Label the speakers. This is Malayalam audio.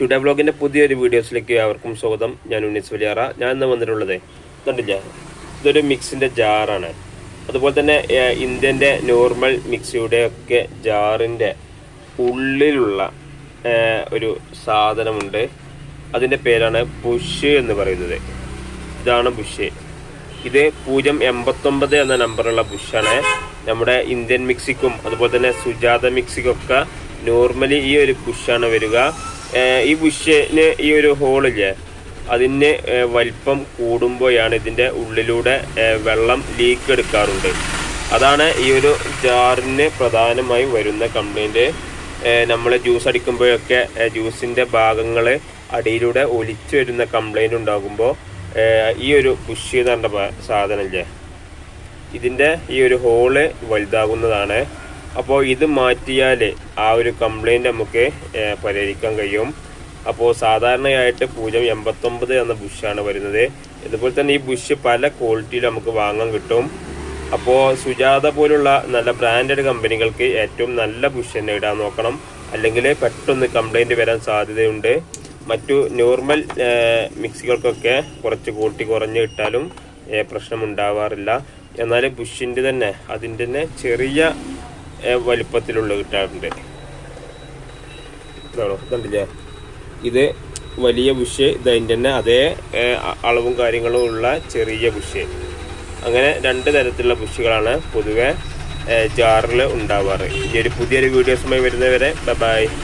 Speaker 1: ടുഡേ വ്ളോഗിന്റെ പുതിയൊരു വീഡിയോസിലേക്ക് അവർക്കും സ്വാഗതം. ഞാൻ ഉണ്ണീസ് വലിയാറ. ഞാൻ ഇന്ന് വന്നിട്ടുള്ളത് കണ്ടില്ല? ഇതൊരു മിക്സിന്റെ ജാറാണ് അതുപോലെ തന്നെ ഇന്ത്യന്റെ നോർമൽ മിക്സിയുടെ ഒക്കെ ജാറിന്റെ ഉള്ളിലുള്ള ഒരു സാധനമുണ്ട്. അതിന്റെ പേരാണ് ബുഷ് എന്ന് പറയുന്നത്. ഇതാണ് ബുഷ്. ഇത് പൂജ്യം എൺപത്തൊമ്പത് എന്ന നമ്പറുള്ള ബുഷാണ് നമ്മുടെ ഇന്ത്യൻ മിക്സിക്കും അതുപോലെ തന്നെ സുജാത മിക്സിക്കൊക്കെ നോർമലി ഈ ഒരു ബുഷാണ് വരിക. ഈ ബുഷിന് ഈ ഒരു ഹോളില്ലേ അതിന് വലിപ്പം കൂടുമ്പോഴാണ് ഇതിന്റെ ഉള്ളിലൂടെ വെള്ളം ലീക്ക് എടുക്കാറുണ്ട് അതാണ് ഈ ഒരു ജാറിന് പ്രധാനമായും വരുന്ന കംപ്ലൈന്റ് നമ്മൾ ജ്യൂസ് അടിക്കുമ്പോഴൊക്കെ ജ്യൂസിന്റെ ഭാഗങ്ങൾ അടിയിലൂടെ ഒലിച്ചു വരുന്ന കംപ്ലൈന്റ് ഉണ്ടാകുമ്പോൾ ഈ ഒരു പുഷ് എന്ന് പറഞ്ഞ സാധനമില്ലേ ഇതിന്റെ ഈ ഒരു ഹോൾ വലുതാകുന്നതാണ്. അപ്പോൾ ഇത് മാറ്റിയാൽ ആ ഒരു കംപ്ലൈന്റ് നമുക്ക് പരിഹരിക്കാൻ കഴിയും. അപ്പോൾ സാധാരണയായിട്ട് പൂജ്യം എൺപത്തൊമ്പത് എന്ന ബുഷാണ് വരുന്നത്. ഇതുപോലെ തന്നെ ഈ ബുഷ് പല ക്വാളിറ്റിയിൽ നമുക്ക് വാങ്ങാൻ കിട്ടും. അപ്പോൾ സുജാത പോലുള്ള നല്ല ബ്രാൻഡഡ് കമ്പനികൾക്ക് ഏറ്റവും നല്ല ബുഷ് തന്നെ ഇടാൻ നോക്കണം. അല്ലെങ്കിൽ പെട്ടെന്ന് കംപ്ലൈന്റ് വരാൻ സാധ്യതയുണ്ട്. മറ്റു നോർമൽ മിക്സികൾക്കൊക്കെ കുറച്ച് ക്വാളിറ്റി കുറഞ്ഞ് ഇട്ടാലും പ്രശ്നം പ്രശ്നമുണ്ടാവാറില്ല എന്നാൽ ബുഷിന്റെ തന്നെ അതിന്റെ തന്നെ ചെറിയ വലിപ്പത്തിലുള്ള കിട്ടാറുണ്ട് ഇതാണോ? ഇതുണ്ടല്ലേ ഇത് വലിയ ബുഷ് ഇത് അതിന്റെ തന്നെ അതേ അളവും കാര്യങ്ങളും ഉള്ള ചെറിയ ബുഷ് അങ്ങനെ രണ്ട് തരത്തിലുള്ള ബുഷുകളാണ് പൊതുവെ ജാറിൽ ഉണ്ടാവാറ്. ഇനി ഒരു പുതിയൊരു വീഡിയോസുമായി വരുന്നവരെ ബൈ